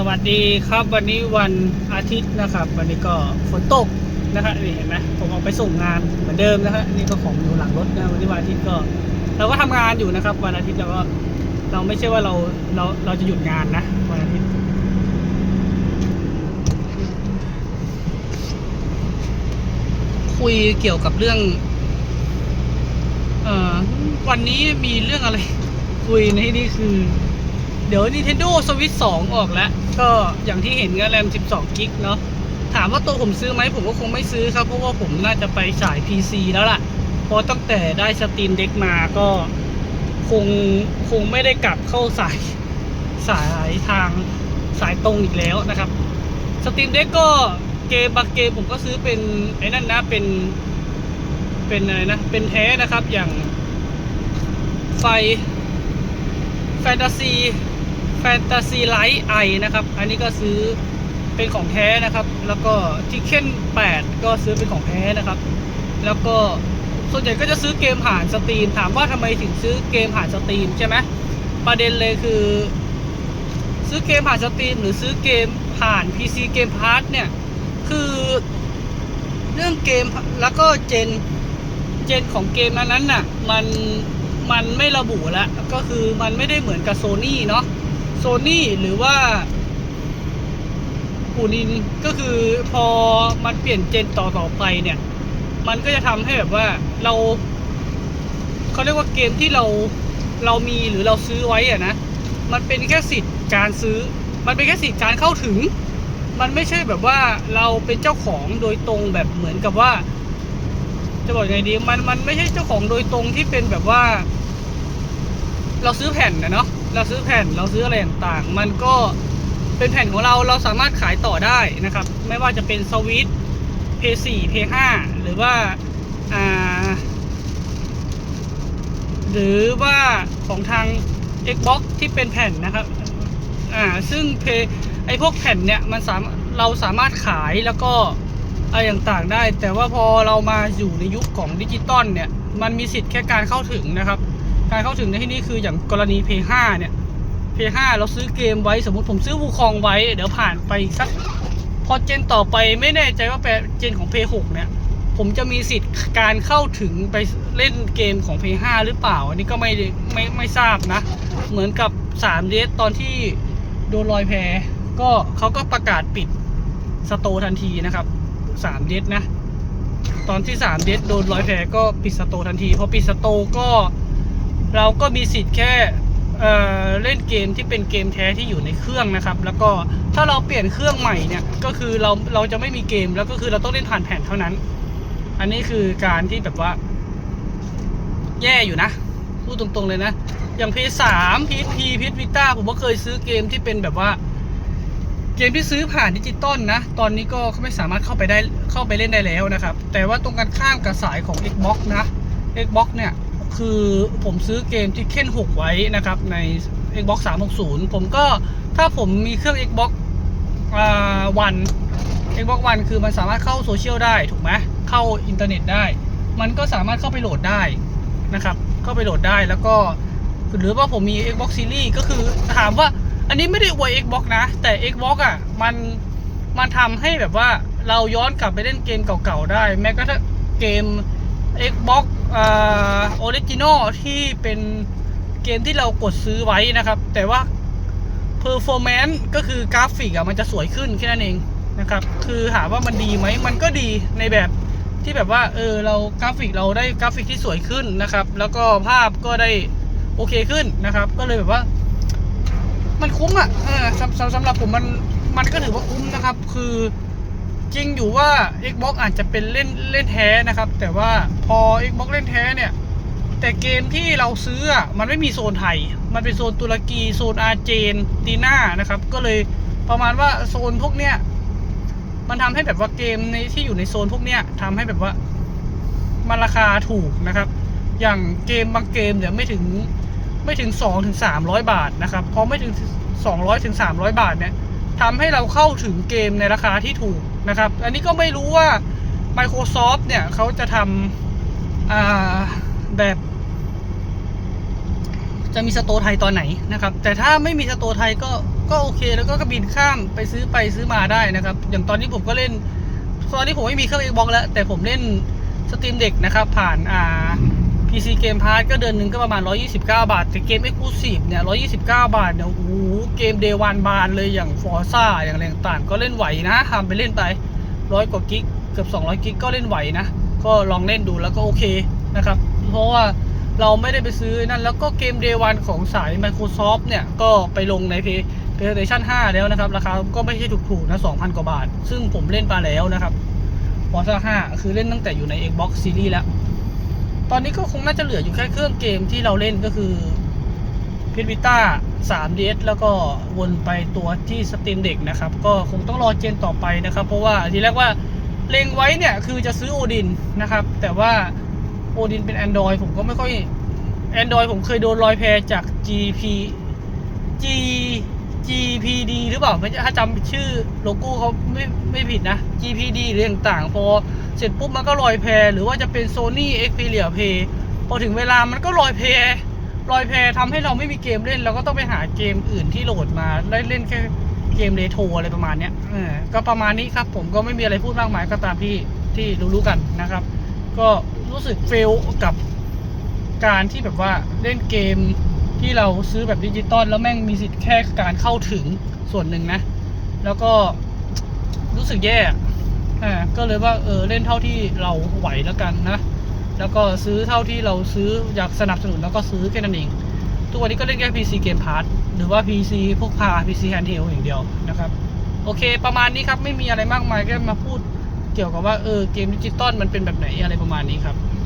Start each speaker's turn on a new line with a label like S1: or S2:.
S1: สวัสดีครับวันนี้วันอาทิตย์นะครับ วันนี้ก็ฝนตกนะครับนี่เห็นไหมผมออกไปส่งงานเหมือนเดิมนะฮะนี่ก็ของอยู่หลังรถนะวันนี้วันอาทิตย์ก็ เราก็ทำงานอยู่นะครับ วันอาทิตย์เราก็เราไม่ใช่ว่าเราเราเราจะหยุดงานนะวันอาทิตย์ คุยเกี่ยวกับเรื่อง เอ่อวันนี้มีเรื่องอะไร คุยในที่นี่คือ เดี๋ยว Nintendo Switch 2 ออกแล้ว ก็อย่างที่เห็นก็แรม 12 กิกเนาะ ถามว่าตัวผมซื้อไหมผมก็คงไม่ซื้อครับ เพราะว่าผมน่าจะไปสาย PC แล้วล่ะ เพราะตั้งแต่ได้สตรีมเด็กมาก็คงคงไม่ได้กลับเข้าสายสายทางสายตรงอีกแล้วนะครับสตรีมเด็กก็เกมบางเกมผมก็ซื้อเป็นไอ้นั่นนะเป็นเป็นอะไรนะ เป็นแท้นะครับอย่างไฟแฟนตาซี แฟนตาซีไลท์ไอนะครับ อันนี้ก็ซื้อเป็นของแท้นะครับ แล้วก็ทิเค้น8 ก็ซื้อเป็นของแท้นะครับ แล้วก็ส่วนใหญ่ก็จะซื้อเกมผ่านสตรีม ถามว่าทำไมถึงซื้อเกมผ่านสตรีมใช่ไหมประเด็นเลยคือ ซื้อเกมผ่านสตรีม หรือซื้อเกมผ่าน PC เกมพาร์ทเนี่ย คือเรื่องเกมแล้วก็เจนเจนของเกมนั้นน่ะ มันมันไม่ระบุแล้วก็คือมันไม่ได้เหมือนกับโซนี่เนาะ โซนี่หรือว่าปูนินก็คือพอมันเปลี่ยนเจนต่อต่อไปเนี่ย มันก็จะทำให้แบบว่าเราเขาเรียกว่าเกมที่เราเรามีหรือเราซื้อไว้อะนะ มันเป็นแค่สิทธิ์การซื้อ มันเป็นแค่สิทธิ์การเข้าถึง มันไม่ใช่แบบว่าเราเป็นเจ้าของโดยตรงแบบเหมือนกับว่า จะบอกยังไงดีมันมันไม่ใช่เจ้าของโดยตรงที่เป็นแบบว่า เราซื้อแผ่นนะเนาะ เราซื้อแผ่นเราซื้ออะไรต่างๆมันก็เป็นแผ่นของเราเราสามารถขายต่อได้นะครับ ไม่ว่าจะเป็นสวิตเพย์สี่เพย์ห้าหรือว่าอ่า หรือว่าของทาง Xbox ที่เป็นแผ่นนะครับอ่าซึ่งเพไอพวกแผ่นเนี่ยมันสามเราสามารถขายแล้วก็อะไรต่างๆได้ แต่ว่าพอเรามาอยู่ในยุคของดิจิตอลเนี่ย มันมีสิทธิ์แค่การเข้าถึงนะครับ การเข้าถึงในที่นี้คืออย่างกรณี p 5เนี่ย p 5เราซื้อเกมไว้สมมติผมซื้อวูคองไว้ เดี๋ยวผ่านไปสักพอเจนต่อไปไม่แน่ใจว่าแปเจนของ p 6เนี่ย ผมจะมีสิทธิ์การเข้าถึงไปเล่นเกมของ p 5หรือเปล่า อันนี้ก็ไม่ได้ไม่ไม่ทราบนะ เหมือนกับ3 d ดตอนที่โดนลอยแพก็เขาก็ประกาศปิดสโตทันทีนะครับ3 d ดนะ ตอนที่3 d ดโดนลอยแพก็ปิดสโตทันทีพอปิดสโตก็ เราก็มีสิทธิ์แค่เเล่นเกมที่เป็นเกมแท้ที่อยู่ในเครื่องนะครับ แล้วก็ถ้าเราเปลี่ยนเครื่องใหม่เนี่ยก็คือเราเราจะไม่มีเกมแล้วก็คือเราต้องเล่นผ่านแผ่นเท่านั้น อันนี้คือการที่แบบว่า แย่อยู่นะพูดตรงๆเลยนะ อย่าง P3 PSP PS Vita ผมก็เคยซื้อเกมที่เป็นแบบว่า เกมที่ซื้อผ่านดิจิตอลนะ ตอนนี้ก็ไม่สามารถเข้าไปได้เข้าไปเล่นได้แล้วนะครับ แต่ว่าตรงกันข้ามกับสายของ Xbox นะ Xbox เนี่ย คือผมซื้อเกมที่เค้น6ไว้นะครับใน Xbox 360 ผมก็ถ้าผมมีเครื่อง Xbox อ่าวัน Xbox One คือมันสามารถเข้าโซเชียลได้ถูกไหมเข้าอินเทอร์เน็ตได้ มันก็สามารถเข้าไปโหลดได้นะครับ เข้าไปโหลดได้แล้วก็ หรือว่าผมมี Xbox Series ก็คือถามว่าอันนี้ไม่ได้อวย Xbox นะ แต่ Xbox อะมันมันทำให้แบบว่าเราย้อนกลับไปเล่นเกมเก่าๆได้ แม้กระทั่งเกม Xbox อ่าออริจินอลที่เป็นเกมที่เรากดซื้อไว้นะครับ แต่ว่า performance ก็คือกราฟิกอะมันจะสวยขึ้นแค่นั้นเองนะครับ คือถามว่ามันดีไหม มันก็ดีในแบบที่แบบว่า เออ เรากราฟิกเราได้กราฟิกที่สวยขึ้นนะครับ แล้วก็ภาพก็ได้โอเคขึ้นนะครับ ก็เลยแบบว่า มันคุ้มอะ เออสำสำสำหรับผมมัน มันก็ถือว่าคุ้มนะครับ คือ จริงอยู่ว่า Xbox อาจจะเป็นเล่นเล่นแท้นะครับ แต่ว่าพอ Xbox เล่นแท้เนี่ย แต่เกมที่เราซื้อมันไม่มีโซนไทย มันเป็นโซนตุรกีโซนอาร์เจนตินานะครับ ก็เลยประมาณว่าโซนพวกเนี้ยมันทำให้แบบว่าเกมในที่อยู่ในโซนพวกเนี้ยทำให้แบบว่ามันราคาถูกนะครับ อย่างเกมบางเกมเนี่ยไม่ถึงไม่ถึง2ถึง300บาทนะครับพอไม่ถึง200ถึง300บาทเนี่ยทำให้เราเข้าถึงเกมในราคาที่ถูก นะครับ อันนี้ก็ไม่รู้ว่า Microsoft เนี่ยเขาจะทำแบบ จะมีสโตไทยตอนไหนนะครับ แต่ถ้าไม่มีสโตไทยก็ก็โอเค แล้วก็กบินข้ามไปซื้อไปซื้อมาได้นะครับ อย่างตอนนี้ผมก็เล่น ตอนนี้ผมไม่มีเครื่อง Xbox แล้ว แต่ผมเล่นสตรีมเด็กนะครับ ผ่านอ่า PC Game Pass ก็เดือนหนึ่งก็ประมาณ 129 บาท แต่เกม Exclusive เนี่ย 129 บาทเนี่ยโอ้โหเกม Day One บานเลยอย่าง Forza อย่างอะไรต่างๆก็เล่นไหวนะทำไปเล่นไปร้อยกว่ากิกเกือบ 200 กิกก็เล่นไหวนะ ก็ลองเล่นดูแล้วก็โอเคนะครับ เพราะว่าเราไม่ได้ไปซื้อนั่น แล้วก็เกม Day One ของสาย Microsoft เนี่ย ก็ไปลงใน Play- PlayStation 5 แล้วนะครับ ราคาก็ไม่ใช่ถูกๆนะ 2,000 กว่าบาท ซึ่งผมเล่นมาแล้วนะครับ Forza 5 คือเล่นตั้งแต่อยู่ใน Xbox Series แล้ว ตอนนี้ก็คงน่าจะเหลืออยู่แค่เครื่องเกมที่เราเล่นก็คือ p i วิต้า 3DS แล้วก็วนไปตัวที่สตรีมเด็กนะครับ ก็คงต้องรอเจนต่อไปนะครับ เพราะว่าทีแรกว่าเล็งไว้เนี่ย คือจะซื้อโอดินนะครับ แต่ว่าโอดินเป็น Android ผมก็ไม่ค่อย Android ผมเคยโดนรอยแพรจาก GP G GPD หรือเปล่าไม่ใช่ถ้าจำชื่อโลโก้เขาไม่ไม่ผิดนะ GPD หรือต่างๆ พอเสร็จปุ๊บมันก็ลอยแพรหรือว่าจะเป็น Sony Xperia Play พอถึงเวลามันก็ลอยแพรลอยแพรทำให้เราไม่มีเกมเล่น เราก็ต้องไปหาเกมอื่นที่โหลดมาได้เล่นแค่เกมเรโทรอะไรประมาณเนี้ยก็ประมาณนี้ครับผมก็ไม่มีอะไรพูดมากมายก็ตามที่ที่รู้ๆกันนะครับ ก็รู้สึกเฟลกับการที่แบบว่าเล่นเกม ที่เราซื้อแบบดิจิตอลแล้วแม่งมีสิทธิ์แค่การเข้าถึงส่วนหนึ่งนะ แล้วก็รู้สึกแย่อ่าก็เลยว่าเออเล่นเท่าที่เราไหวแล้วกันนะ แล้วก็ซื้อเท่าที่เราซื้ออยากสนับสนุนแล้วก็ซื้อแค่นั้นเองทุกวันนี้ก็เล่นแค่ PC Game Pass หรือว่า PC พวกพา PC Handheld อย่างเดียวนะครับโอเค ประมาณนี้ครับ ไม่มีอะไรมากมายแค่มาพูดเกี่ยวกับว่าเออเกมดิจิตอลมันเป็นแบบไหนอะไรประมาณนี้ครับ